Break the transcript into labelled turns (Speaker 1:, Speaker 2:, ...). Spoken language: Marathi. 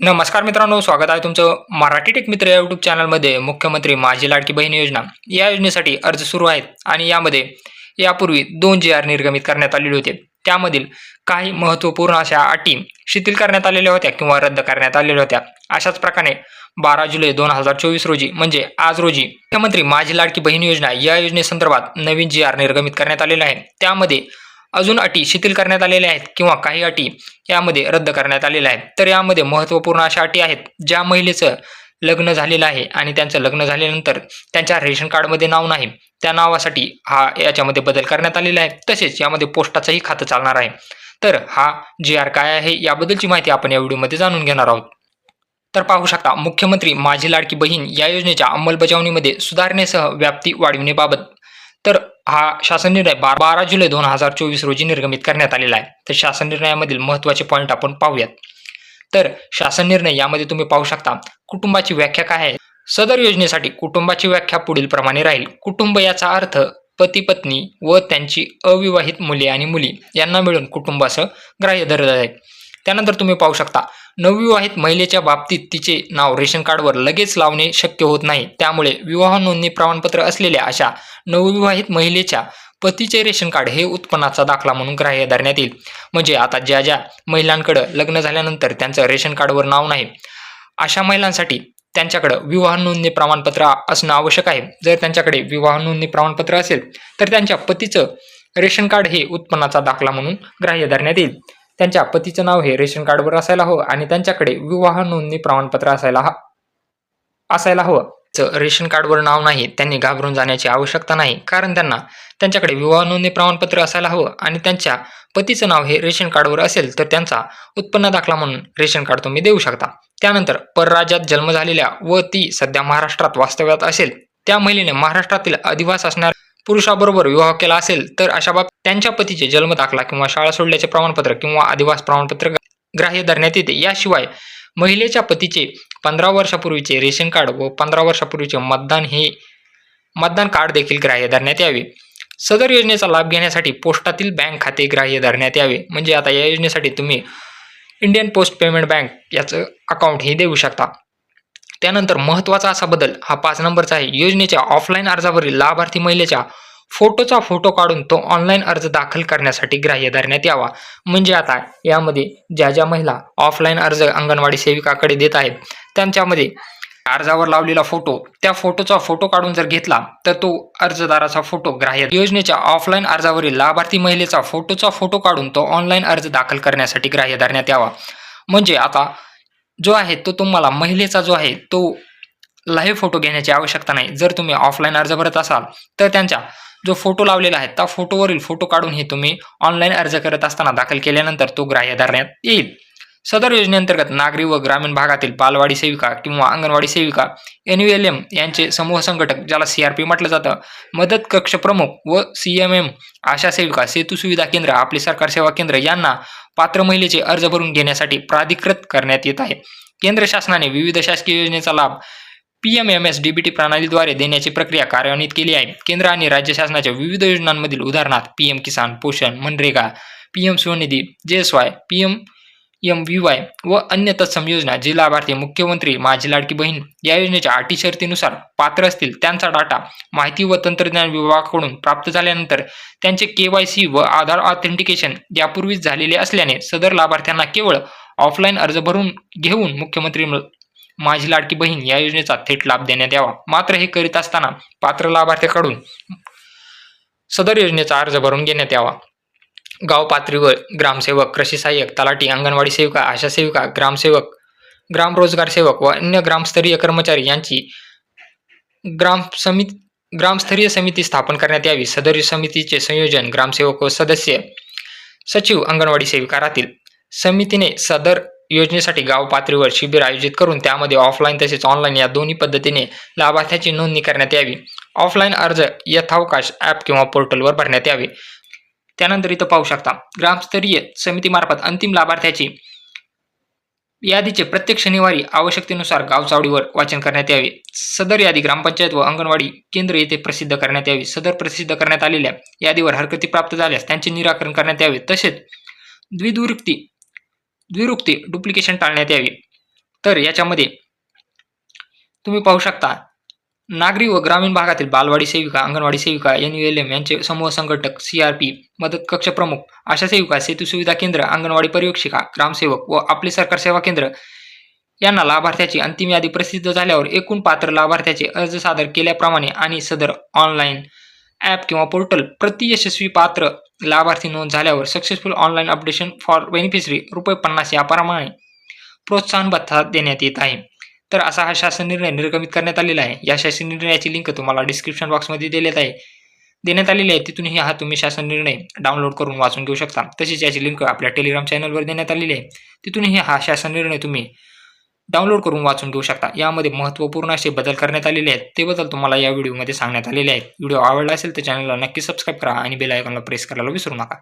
Speaker 1: नमस्कार मित्रांनो स्वागत आहे तुमचं मराठी टेक मित्र या यूट्यूब चॅनलमध्ये. मुख्यमंत्री माझी लाडकी बहीण योजना. या योजनेसाठी अर्ज सुरू आहेत आणि यामध्ये यापूर्वी दोन जी आर निर्गमित करण्यात आलेले होते. त्यामधील काही महत्त्वपूर्ण अशा अटी शिथिल करण्यात आलेल्या होत्या किंवा रद्द करण्यात आलेल्या होत्या. अशाच प्रकारे बारा जुलै दोन हजार चोवीस रोजी म्हणजे आज रोजी मुख्यमंत्री माझी लाडकी बहीण योजना या योजनेसंदर्भात नवीन जी आर निर्गमित करण्यात आलेला आहे. त्यामध्ये अजून अटी शिथिल करण्यात आलेल्या आहेत किंवा काही अटी यामध्ये रद्द करण्यात आलेल्या आहेत. तर यामध्ये महत्त्वपूर्ण अशा अटी आहेत ज्या महिलेचं लग्न झालेलं आहे आणि त्यांचं लग्न झाल्यानंतर त्यांच्या रेशन कार्डमध्ये नाव नाही. त्या नावासाठी हा याच्यामध्ये बदल करण्यात आलेला आहे. तसेच यामध्ये पोस्टाचंही खातं चालणार आहे. तर हा जी आर काय आहे याबद्दलची माहिती आपण या व्हिडिओमध्ये जाणून घेणार आहोत. तर पाहू शकता मुख्यमंत्री माझी लाडकी बहीण या योजनेच्या अंमलबजावणीमध्ये सुधारणेसह व्याप्ती वाढविण्याबाबत. तर हा शासन निर्णय बारा बारा जुलै दोन हजार चोवीस रोजी निर्गमित करण्यात आलेला आहे. तर शासन निर्णयामधील महत्त्वाचे पॉईंट आपण पाहूयात. तर शासन निर्णय यामध्ये तुम्ही पाहू शकता कुटुंबाची व्याख्या काय आहे? सदर योजनेसाठी कुटुंबाची व्याख्या पुढील प्रमाणे राहील. कुटुंब याचा अर्थ पती पत्नी व त्यांची अविवाहित मुले आणि मुली. यांना मिळून कुटुंब असं ग्राह्य धरलं आहे त्यानंतर तुम्ही पाहू शकता नवविवाहित महिलेच्या बाबतीत तिचे नाव रेशन कार्डवर लगेच लावणे शक्य होत नाही. त्यामुळे विवाह नोंदणी प्रमाणपत्र असलेल्या अशा नवविवाहित महिलेच्या पतीचे रेशन कार्ड हे उत्पन्नाचा दाखला म्हणून ग्राह्य धरण्यात येईल. म्हणजे आता ज्या ज्या महिलांकडं लग्न झाल्यानंतर त्यांचं रेशन कार्डवर नाव नाही अशा महिलांसाठी त्यांच्याकडं विवाह नोंदणी प्रमाणपत्र असणं आवश्यक आहे. जर त्यांच्याकडे विवाह नोंदणी प्रमाणपत्र असेल तर त्यांच्या पतीचं रेशन कार्ड हे उत्पन्नाचा दाखला म्हणून ग्राह्य धरण्यात येईल. त्यांच्या पतीचं नाव हे रेशन कार्डवर असायला हवं आणि त्यांच्याकडे विवाह नोंदणी प्रमाणपत्र असायला हा असायला हवं. चं रेशन कार्डवर नाव नाही त्यांनी घाबरून जाण्याची आवश्यकता नाही. कारण त्यांना त्यांच्याकडे विवाह नोंदणी प्रमाणपत्र असायला हवं आणि त्यांच्या पतीचं नाव हे रेशन कार्डवर असेल तर त्यांचा उत्पन्न दाखला म्हणून रेशन कार्ड तुम्ही देऊ शकता. त्यानंतर परराज्यात जन्म झालेल्या व ती सध्या महाराष्ट्रात वास्तव्यात असेल. त्या महिलेने महाराष्ट्रातील अधिवास असणाऱ्या पुरुषाबरोबर विवाह केला असेल तर अशा बाब त्यांच्या पतीचे जन्म दाखला किंवा शाळा सोडल्याचे प्रमाणपत्र किंवा अधिवास प्रमाणपत्र ग्राह्य धरण्यात येते. याशिवाय महिलेच्या पतीचे पंधरा वर्षापूर्वीचे रेशन कार्ड व पंधरा वर्षापूर्वीचे मतदान हे मतदान कार्ड देखील ग्राह्य धरण्यात यावे. सदर योजनेचा लाभ घेण्यासाठी पोस्टातील बँक खाते ग्राह्य धरण्यात यावे. म्हणजे आता या योजनेसाठी तुम्ही इंडियन पोस्ट पेमेंट बँक याचं अकाउंट हे देऊ शकता. त्यानंतर महत्त्वाचा असा बदल हा पाच नंबरचा आहे. योजनेच्या ऑफलाईन अर्जावरील लाभार्थी महिलेच्या फोटोचा फोटो काढून तो ऑनलाईन अर्ज दाखल करण्यासाठी ग्राह्य धरण्यात यावा. म्हणजे आता यामध्ये ज्या ज्या महिला ऑफलाईन अर्ज अंगणवाडी सेविकाकडे देत आहेत त्यांच्यामध्ये अर्जावर लावलेला फोटो त्या फोटोचा फोटो काढून जर घेतला तर तो अर्जदाराचा फोटो ग्राह्य योजनेच्या ऑफलाईन अर्जावरील लाभार्थी महिलेचा फोटोचा फोटो काढून तो ऑनलाईन अर्ज दाखल करण्यासाठी ग्राह्य धरण्यात यावा. म्हणजे आता जो आहे तो तुम्हाला महिलेचा जो आहे तो लाईव्ह फोटो घेण्याची आवश्यकता नाही. जर तुम्ही ऑफलाईन अर्ज भरत असाल तर त्यांच्या जो फोटो लावलेला आहे त्या फोटोवरील फोटो काढून हे तुम्ही ऑनलाईन अर्ज करत असताना दाखल केल्यानंतर तो ग्राह्य धरण्यात येईल. सदर योजनेअंतर्गत नागरी व ग्रामीण भागातील बालवाडी सेविका किंवा अंगणवाडी सेविका एन यू एल एम यांचे समूह संघटक ज्याला सी आर पी म्हटलं जातं मदत कक्ष प्रमुख व सी एम एम आशा सेविका सेतू सुविधा केंद्र आपले सरकार सेवा केंद्र यांना पात्र महिलेचे अर्ज भरून घेण्यासाठी प्राधिकृत करण्यात येत आहे. केंद्र शासनाने विविध शासकीय योजनेचा लाभ P M M S D B T प्रणालीद्वारे देण्याची प्रक्रिया कार्यान्वित केली आहे. केंद्र आणि राज्य शासनाच्या विविध योजनांमधील उदाहरणार्थ पी एम किसान पोषण MNREGA P M Svanidhi J S Y P M M V Y व अन्य तत्सम योजना जे लाभार्थी मुख्यमंत्री माझी लाडकी बहीण या योजनेच्या अटी शर्तीनुसार पात्र असतील त्यांचा डाटा माहिती व तंत्रज्ञान विभागाकडून प्राप्त झाल्यानंतर त्यांचे के वाय सी व आधार ऑथेंटिकेशन यापूर्वीच झालेले असल्याने सदर लाभार्थ्यांना केवळ ऑफलाईन अर्ज भरून घेऊन मुख्यमंत्री माझी लाडकी बहीण या योजनेचा थेट लाभ देण्यात यावा. मात्र हे करीत असताना पात्र लाभार्थ्याकडून सदर योजनेचा अर्ज भरून घेण्यात यावा. गाव पातळीवर ग्रामसेवक कृषी सहाय्यक तलाठी अंगणवाडी सेविका आशा सेविका ग्रामसेवक ग्राम रोजगार सेवक व अन्य ग्रामस्तरीय कर्मचारी यांची ग्राम समिती ग्रामस्तरीय समिती स्थापन करण्यात यावी. सदर समितीचे संयोजन ग्रामसेवक व सदस्य सचिव अंगणवाडी सेविका राहतील. समितीने सदर योजनेसाठी गाव पातळीवर शिबिर आयोजित करून त्यामध्ये ऑफलाईन तसेच ऑनलाईन या दोन्ही पद्धतीने लाभार्थ्याची नोंदणी करण्यात यावी. ऑफलाईन अर्ज यथावकाश ॲप किंवा पोर्टलवर भरण्यात यावे. त्यानंतर इथं पाहू शकता. ग्रामस्तरीय समितीमार्फत अंतिम लाभार्थ्याची यादीचे प्रत्येक शनिवारी आवश्यकतेनुसार गावचावडीवर वाचन करण्यात यावे. सदर यादी ग्रामपंचायत व अंगणवाडी केंद्र येथे प्रसिद्ध करण्यात यावी. सदर प्रसिद्ध करण्यात आलेल्या यादीवर हरकती प्राप्त झाल्यास त्यांचे निराकरण करण्यात यावे. तसेच द्विदुरुक्ती द्विरुक्ती डुप्लिकेशन टाळण्यात यावी. तर याच्यामध्ये तुम्ही पाहू शकता नागरी व ग्रामीण भागातील बालवाडी सेविका अंगणवाडी सेविका एन यू एल एम यांचे समूह संघटक सी आर पी मदत कक्ष प्रमुख आशा सेविका सेतू सुविधा केंद्र अंगणवाडी पर्यवेक्षिका ग्रामसेवक व आपले सरकार सेवा केंद्र यांना लाभार्थ्याची अंतिम यादी प्रसिद्ध झाल्यावर एकूण पात्र लाभार्थ्याचे अर्ज सादर केल्याप्रमाणे आणि सदर ऑनलाईन ॲप किंवा पोर्टल प्रति यशस्वी पात्र लाभार्थी नोंद झाल्यावर successful online updation for beneficiary रुपये पन्नास याप्रमाणे प्रोत्साहन भत्ता देण्यात येत आहे. तर असा हा शासन निर्णय निर्गमित करण्यात आलेला आहे. या शासन निर्णयाची लिंक तुम्हाला डिस्क्रिप्शन बॉक्समध्ये देण्यात आहे. देण्यात आलेली आहे. तिथूनही हा तुम्ही शासन निर्णय डाउनलोड करून वाचून घेऊ शकता. तसेच याची लिंक आपल्या टेलिग्राम चॅनलवर देण्यात आलेली आहे. तिथूनही हा शासन निर्णय तुम्ही डाउनलोड करून वाचून घेऊ शकता. यामध्ये महत्त्वपूर्ण असे बदल करण्यात आलेले आहेत. ते बदल तुम्हाला या व्हिडिओमध्ये सांगण्यात आलेले आहेत. व्हिडिओ आवडला असेल तर चॅनलला नक्की सबस्क्राईब करा आणि बेल आयकॉनला प्रेस करायला विसरू नका.